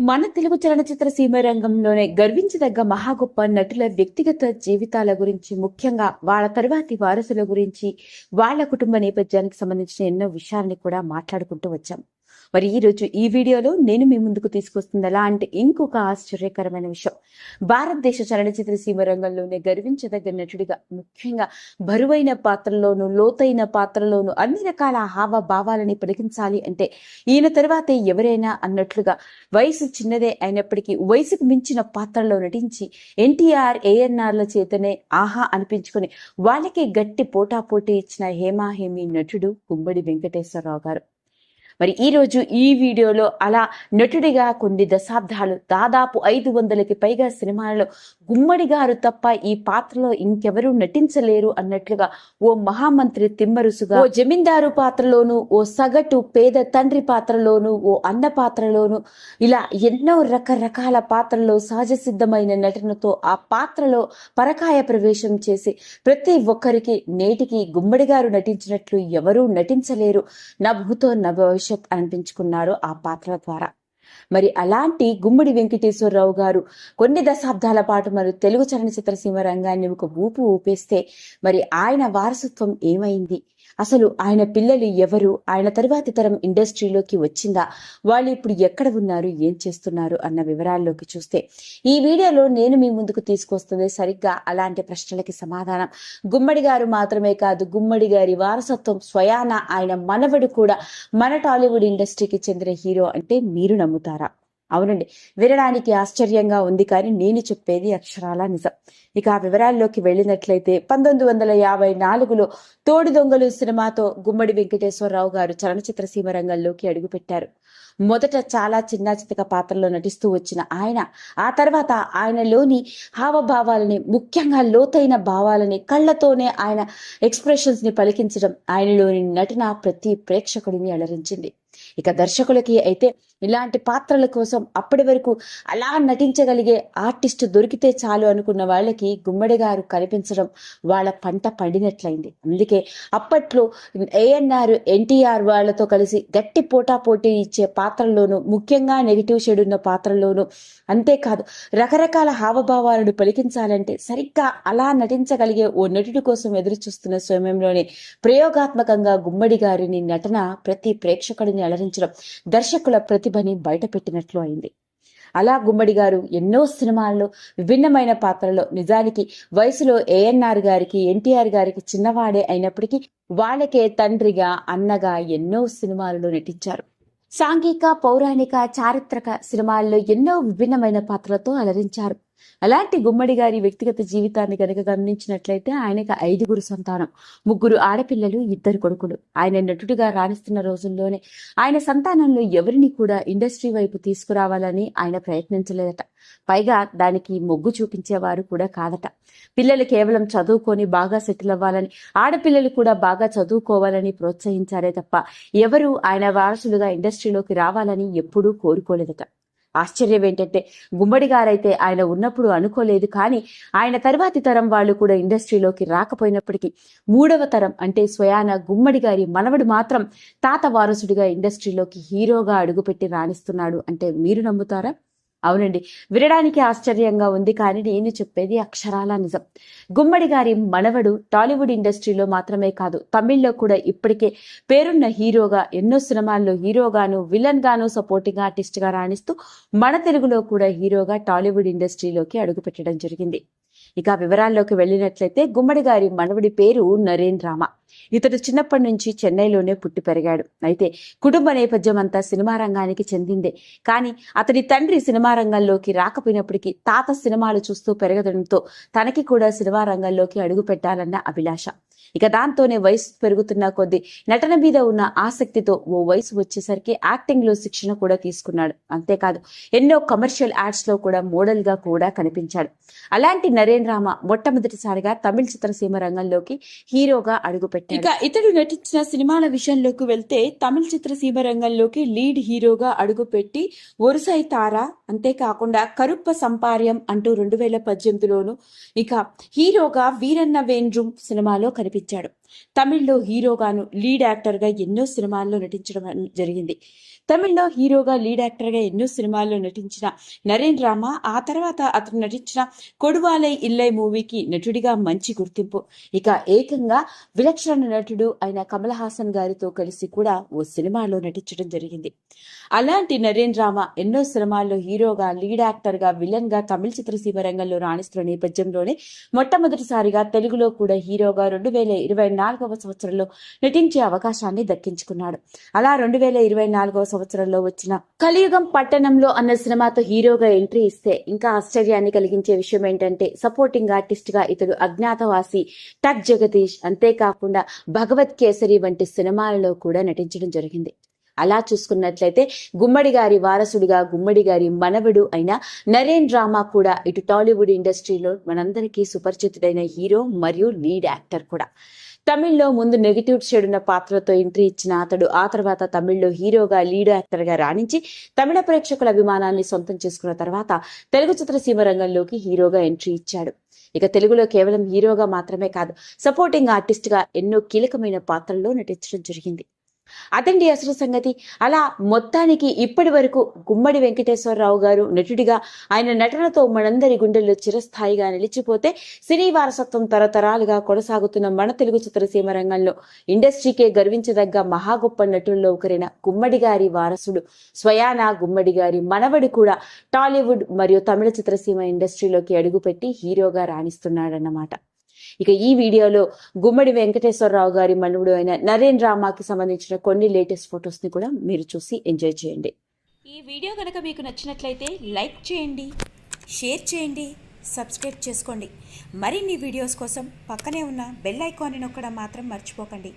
మన తెలుగు చలనచిత్ర సీమ రంగంలోనే గర్వించదగ్గ మహా గొప్ప నటుల వ్యక్తిగత జీవితాల గురించి ముఖ్యంగా వాళ్ళ తరువాతి వారసుల గురించి వాళ్ళ కుటుంబ నేపథ్యానికి సంబంధించిన ఎన్నో విషయాలని కూడా మాట్లాడుకుంటూ వచ్చాం. మరి ఈ రోజు ఈ వీడియోలో నేను మీ ముందుకు తీసుకొస్తుంది ఎలా అంటే ఇంకొక ఆశ్చర్యకరమైన విషయం. భారతదేశ చలనచిత్ర సీమ రంగంలోనే గర్వించదగ్గ నటుడిగా ముఖ్యంగా బరువైన పాత్రలోను లోతైన పాత్రలోను అన్ని రకాల హావభావాలని పలికించాలి అంటే ఈయన తర్వాతే ఎవరైనా అన్నట్లుగా వయసు చిన్నదే అయినప్పటికీ వయసుకు మించిన పాత్రలో నటించి ఎన్టీఆర్ ఏఎన్ఆర్ల చేతనే ఆహా అనిపించుకొని వాళ్ళకి గట్టి పోటాపోటీ ఇచ్చిన హేమాహేమి నటుడు గుమ్మడి వెంకటేశ్వరరావు గారు. మరి ఈ రోజు ఈ వీడియోలో అలా నటుడిగా కొన్ని దశాబ్దాలు దాదాపు ఐదు వందలకి పైగా సినిమాలలో గుమ్మడి గారు తప్ప ఈ పాత్రలో ఇంకెవరూ నటించలేరు అన్నట్లుగా ఓ మహామంత్రి తిమ్మరుసుగా ఓ జమీందారు పాత్రలోను ఓ సగటు పేద తండ్రి పాత్రలోను ఓ అన్న పాత్రలోను ఇలా ఎన్నో రకరకాల పాత్రల్లో సహజ సిద్ధమైన నటనతో ఆ పాత్రలో పరకాయ ప్రవేశం చేసి ప్రతి ఒక్కరికి నేటికి గుమ్మడి గారు నటించినట్లు ఎవరూ నటించలేరు. నా భూతో భవిష్యత్ అనిపించుకున్నారు ఆ పాత్ర ద్వారా. మరి అలాంటి గుమ్మడి వెంకటేశ్వరరావు గారు కొన్ని దశాబ్దాల పాటు మరి తెలుగు చలనచిత్ర సీమ రంగాన్ని ఒక ఊపు ఊపేస్తే మరి ఆయన వారసత్వం ఏమైంది? అసలు ఆయన పిల్లలు ఎవరు? ఆయన తరువాతి తరం ఇండస్ట్రీలోకి వచ్చిందా? వాళ్ళు ఇప్పుడు ఎక్కడ ఉన్నారు? ఏం చేస్తున్నారు? అన్న వివరాల్లోకి చూస్తే ఈ వీడియోలో నేను మీ ముందుకు తీసుకొస్తుంది సరిగ్గా అలాంటి ప్రశ్నలకి సమాధానం. గుమ్మడి గారు మాత్రమే కాదు గుమ్మడి గారి వారసత్వం స్వయాన ఆయన మనవడు కూడా మన టాలీవుడ్ ఇండస్ట్రీకి చెందిన హీరో అంటే మీరు నమ్ముతారా? అవునండి. వినడానికి ఆశ్చర్యంగా ఉంది కానీ నేను చెప్పేది అక్షరాల నిజం. ఇక ఆ వివరాల్లోకి వెళ్ళినట్లయితే పంతొమ్మిది వందల యాభై నాలుగులో తోడి దొంగలు సినిమాతో గుమ్మడి వెంకటేశ్వరరావు గారు చలనచిత్ర సీమ రంగంలోకి అడుగుపెట్టారు. మొదట చాలా చిన్న చితక పాత్రలో నటిస్తూ వచ్చిన ఆయన ఆ తర్వాత ఆయనలోని హావభావాలని ముఖ్యంగా లోతైన భావాలని కళ్ళతోనే ఆయన ఎక్స్ప్రెషన్స్ని పలికించడం ఆయనలోని నటన ప్రతి ప్రేక్షకుడిని అలరించింది. ఇక దర్శకులకి అయితే ఇలాంటి పాత్రల కోసం అప్పటి వరకు అలా నటించగలిగే ఆర్టిస్ట్ దొరికితే చాలు అనుకున్న వాళ్ళకి గుమ్మడి గారు కనిపించడం వాళ్ళ పంట పండినట్లయింది. అందుకే అప్పట్లో ఏఎన్ఆర్ ఎన్టీఆర్ వాళ్ళతో కలిసి గట్టి పోటా పోటీ ఇచ్చే పాత్రల్లోనూ ముఖ్యంగా నెగిటివ్ షేడ్ ఉన్న పాత్రల్లోనూ అంతేకాదు రకరకాల హావభావాలను పలికించాలంటే సరిగ్గా అలా నటించగలిగే ఓ నటుడి కోసం ఎదురు చూస్తున్న సమయంలోనే ప్రయోగాత్మకంగా గుమ్మడి గారిని నటన ప్రతి ప్రేక్షకుడిని అలరించడం దర్శకుల ప్రతిభని బయటపెట్టినట్లు అయింది. అలా గుమ్మడి గారు ఎన్నో సినిమాల్లో విభిన్నమైన పాత్రలో నిజానికి వయసులో ఏఎన్ఆర్ గారికి ఎన్టీఆర్ గారికి చిన్నవాడే అయినప్పటికీ వాళ్ళకే తండ్రిగా అన్నగా ఎన్నో సినిమాలలో నటించారు. సాంఘిక పౌరాణిక చారిత్రక సినిమాల్లో ఎన్నో విభిన్నమైన పాత్రలతో అలరించారు. అలాంటి గుమ్మడి గారి వ్యక్తిగత జీవితాన్ని కనుక గమనించినట్లయితే ఆయనకు ఐదుగురు సంతానం ముగ్గురు ఆడపిల్లలు ఇద్దరు కొడుకులు. ఆయన నటుడిగా రాణిస్తున్న రోజుల్లోనే ఆయన సంతానంలో ఎవరిని కూడా ఇండస్ట్రీ వైపు తీసుకురావాలని ఆయన ప్రయత్నించలేదట. పైగా దానికి మొగ్గు చూపించేవారు కూడా కాదట. పిల్లలు కేవలం చదువుకొని బాగా సెటిల్ అవ్వాలని ఆడపిల్లలు కూడా బాగా చదువుకోవాలని ప్రోత్సహించారే తప్ప ఎవరు ఆయన వారసులుగా ఇండస్ట్రీలోకి రావాలని ఎప్పుడూ కోరుకోలేదట. ఆశ్చర్యం ఏంటంటే గుమ్మడి గారైతే ఆయన ఉన్నప్పుడు అనుకోలేదు కానీ ఆయన తర్వాతి తరం వాళ్ళు కూడా ఇండస్ట్రీలోకి రాకపోయినప్పటికీ మూడవ తరం అంటే స్వయాన గుమ్మడి గారి మనవడు మాత్రం తాత వారసుడిగా ఇండస్ట్రీలోకి హీరోగా అడుగుపెట్టి రాణిస్తున్నాడు. అంటే మీరు నమ్ముతారా? అవునండి. వినడానికి ఆశ్చర్యంగా ఉంది కానీ నేను చెప్పేది అక్షరాల నిజం. గుమ్మడి గారి మనవడు టాలీవుడ్ ఇండస్ట్రీలో మాత్రమే కాదు తమిళ్ళో కూడా ఇప్పటికే పేరున్న హీరోగా ఎన్నో సినిమాల్లో హీరోగాను విలన్ గాను సపోర్టింగ్ ఆర్టిస్ట్గా రాణిస్తూ మన తెలుగులో కూడా హీరోగా టాలీవుడ్ ఇండస్ట్రీలోకి అడుగుపెట్టడం జరిగింది. ఇక వివరాల్లోకి వెళ్ళినట్లయితే గుమ్మడి గారి మనవడి పేరు నరేన్ రామ ఇతడు చిన్నప్పటి నుంచి చెన్నైలోనే పుట్టి పెరిగాడు. అయితే కుటుంబ నేపథ్యం అంతా సినిమా రంగానికి చెందిందే. కానీ అతడి తండ్రి సినిమా రంగంలోకి రాకపోయినప్పటికీ తాత సినిమాలు చూస్తూ పెరగడంతో తనకి కూడా సినిమా రంగంలోకి అడుగు పెట్టాలన్న అభిలాష. ఇక దాంతోనే వయసు పెరుగుతున్న కొద్దీ నటన మీద ఉన్న ఆసక్తితో ఓ వయసు వచ్చేసరికి యాక్టింగ్లో శిక్షణ కూడా తీసుకున్నాడు. అంతేకాదు ఎన్నో కమర్షియల్ యాడ్స్లో కూడా మోడల్గా కూడా కనిపించాడు. అలాంటి నరేన్ రామ మొట్టమొదటిసారిగా తమిళ చిత్రసీమ రంగంలోకి హీరోగా అడుగుపెట్టాడు ఇక ఇతడు నటించిన సినిమాల విషయంలోకి వెళ్తే తమిళ చిత్రసీమ రంగంలోకి లీడ్ హీరోగా అడుగుపెట్టి ఒరుసై తార అంతేకాకుండా కరుప్ప సంపార్యం అంటూ రెండు వేల పద్దెనిమిదిలోను ఇక హీరోగా వీరన్న వేండ్రుం సినిమాలో కనిపించాడు. తమిళ్ళో హీరోగాను లీడ్ యాక్టర్గా ఎన్నో సినిమాల్లో నటించడం జరిగింది. తమిళ్ళో హీరోగా లీడ్ యాక్టర్గా ఎన్నో సినిమాల్లో నటించిన నరేన్ రామ ఆ తర్వాత అతను నటించిన కొడువాలై ఇల్లై మూవీకి నటుడిగా మంచి గుర్తింపు. ఇక ఏకంగా విలక్షణ నటుడు అయిన కమల్ హాసన్ గారితో కలిసి కూడా ఓ సినిమాలో నటించడం జరిగింది. అలాంటి నరేన్ రామ ఎన్నో సినిమాల్లో హీరోగా లీడ్ యాక్టర్గా గా విలన్గా తమిళ చిత్రసీమ రంగంలో రాణిస్తున్న నేపథ్యంలోనే మొట్టమొదటిసారిగా తెలుగులో కూడా హీరోగా రెండు వేల ఇరవై నాలుగవ సంవత్సరంలో నటించే అవకాశాన్ని దక్కించుకున్నాడు. అలా రెండు వేల ఇరవై నాలుగవ సంవత్సరంలో వచ్చిన కలియుగం పట్టణంలో అన్న సినిమాతో హీరోగా ఎంట్రీ ఇస్తే ఇంకా ఆశ్చర్యాన్ని కలిగించే విషయం ఏంటంటే సపోర్టింగ్ ఆర్టిస్ట్గా ఇతడు అజ్ఞాతవాసి టక్ జగదీష్. అంతేకాకుండా భగవత్ కేసరి వంటి సినిమాలలో కూడా నటించడం జరిగింది. అలా చూసుకున్నట్లయితే గుమ్మడి గారి వారసుడిగా గుమ్మడి గారి మనవడు అయిన నరేన్ రామా కూడా ఇటు టాలీవుడ్ ఇండస్ట్రీలో మనందరికీ సుపరిచితుడైన హీరో మరియు లీడ్ యాక్టర్ కూడా. తమిళ్ళో ముందు నెగిటివ్ షేడున్న పాత్రతో ఎంట్రీ ఇచ్చిన అతడు ఆ తర్వాత తమిళ్ళో హీరోగా లీడ్ యాక్టర్గా రాణించి తమిళ ప్రేక్షకుల అభిమానాన్ని సొంతం చేసుకున్న తర్వాత తెలుగు చిత్రసీమ రంగంలోకి హీరోగా ఎంట్రీ ఇచ్చాడు. ఇక తెలుగులో కేవలం హీరోగా మాత్రమే కాదు సపోర్టింగ్ ఆర్టిస్ట్గా ఎన్నో కీలకమైన పాత్రల్లో నటించడం జరిగింది. అదండి అసలు సంగతి. అలా మొత్తానికి ఇప్పటి వరకు గుమ్మడి వెంకటేశ్వరరావు గారు నటుడిగా ఆయన నటనతో మనందరి గుండెల్లో చిరస్థాయిగా నిలిచిపోతే సినీ వారసత్వం తరతరాలుగా కొనసాగుతున్న మన తెలుగు చిత్రసీమ రంగంలో ఇండస్ట్రీకే గర్వించదగ్గ మహా గొప్ప నటుల్లో ఒకరైన గుమ్మడి గారి వారసుడు స్వయానా గుమ్మడి గారి మనవడు కూడా టాలీవుడ్ మరియు తమిళ చిత్రసీమ ఇండస్ట్రీలోకి అడుగుపెట్టి హీరోగా రాణిస్తున్నాడన్నమాట. ఇక ఈ వీడియోలో గుమ్మడి వెంకటేశ్వరరావు గారి మనవుడు అయిన నరేన్ రామాకి సంబంధించిన కొన్ని లేటెస్ట్ ఫొటోస్ని కూడా మీరు చూసి ఎంజాయ్ చేయండి. ఈ వీడియో కనుక మీకు నచ్చినట్లయితే లైక్ చేయండి షేర్ చేయండి సబ్స్క్రైబ్ చేసుకోండి. మరిన్ని వీడియోస్ కోసం పక్కనే ఉన్న బెల్ ఐకాన్ని నొక్కడం మాత్రం మర్చిపోకండి.